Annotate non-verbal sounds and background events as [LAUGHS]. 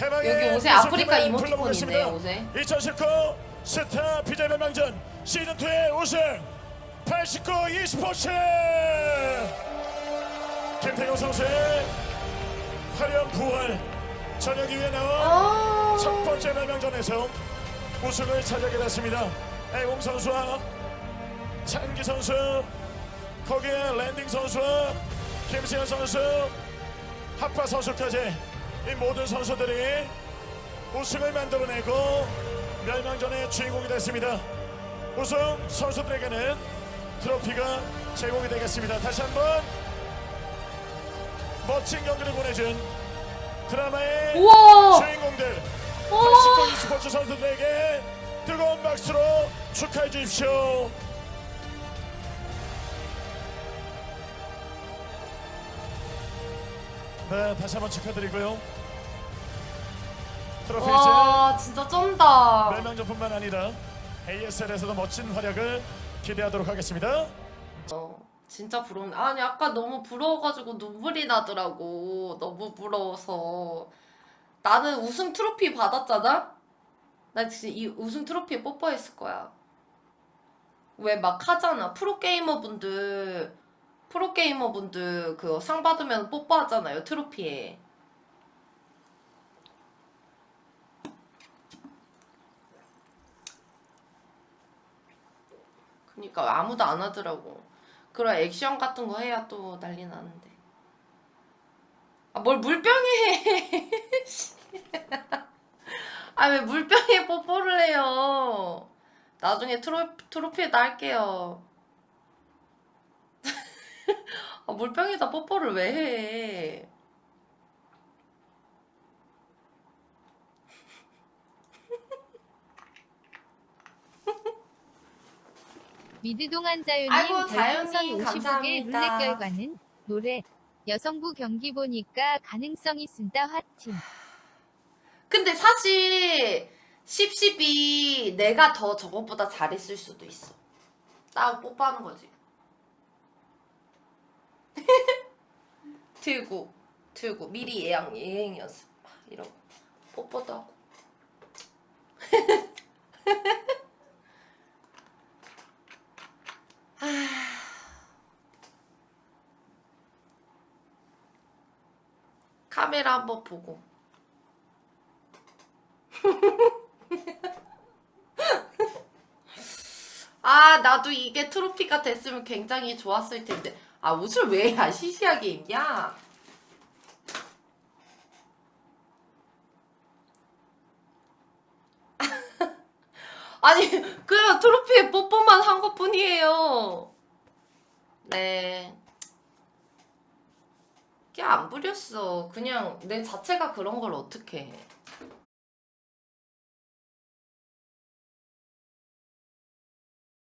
여기 옷에 아프리카 이모티콘. 있네요, 옷에. 2019 스타 피자 멸망전 시즌 2의 우승 89 e스포츠 김태경 선수의 화려한 부활 저녁 이후에 나와 아. 첫 번째 멸망전에서 우승을 차지하게 됐습니다. 애공 선수와 찬기 선수 거기에 랜딩 선수와 김승현 선수 하파 선수까지 이 모든 선수들이 우승을 만들어내고 멸망전의 주인공이 됐습니다. 우승 선수들에게는 트로피가 제공이 되겠습니다. 다시 한번 멋진 경기를 보내준 드라마의 우와! 주인공들! 89 e스포츠 선수들에게 뜨거운 박수로 축하해 주십시오. 네, 다시 한번 축하드리고요. 트로피 이제 와 진짜 쩐다. 멸망전뿐만 아니라 ASL에서도 멋진 활약을 기대하도록 하겠습니다. 어, 진짜 부러운데 아니 아까 너무 부러워가지고 눈물이 나더라고 너무 부러워서 나는 우승 트로피 받았잖아 나 진짜 이 우승 트로피에 뽀뽀했을 거야 왜 막 하잖아 프로게이머 분들 프로게이머 분들 그 상 받으면 뽀뽀하잖아요 트로피에 그니까 아무도 안 하더라고. 그런 액션 같은 거 해야 또 난리 나는데. 아, 뭘 물병에 해. [LAUGHS] 아, 왜 물병에 뽀뽀를 해요? 나중에 트로, 트로피에다 할게요. 아, 물병에다 뽀뽀를 왜 해? [LAUGHS] 미드동안 아이고, 별풍선 자유님 55개 감사합니다. 룰렛 결과는 노래 여성부 경기 보니까 가능성 있습니다 화팅 근데 사실 10-10이 내가 더 저것보다 잘했을 수도 있어. 나하고 뽀뽀하는 거지. 들고 들고 미리 예약 예행 연습 막 이러고 뽀뽀도 하고. [LAUGHS] 아. 카메라 한번 보고. [LAUGHS] 아, 나도 이게 트로피가 됐으면 굉장히 좋았을 텐데. 아, 옷을 왜 야 시시하게 입냐? [LAUGHS] 아니, 그냥 트로피에 뽀뽀만 한 것 뿐이에요. 네. 깨안 부렸어. 그냥 내 자체가 그런 걸 어떻게 해.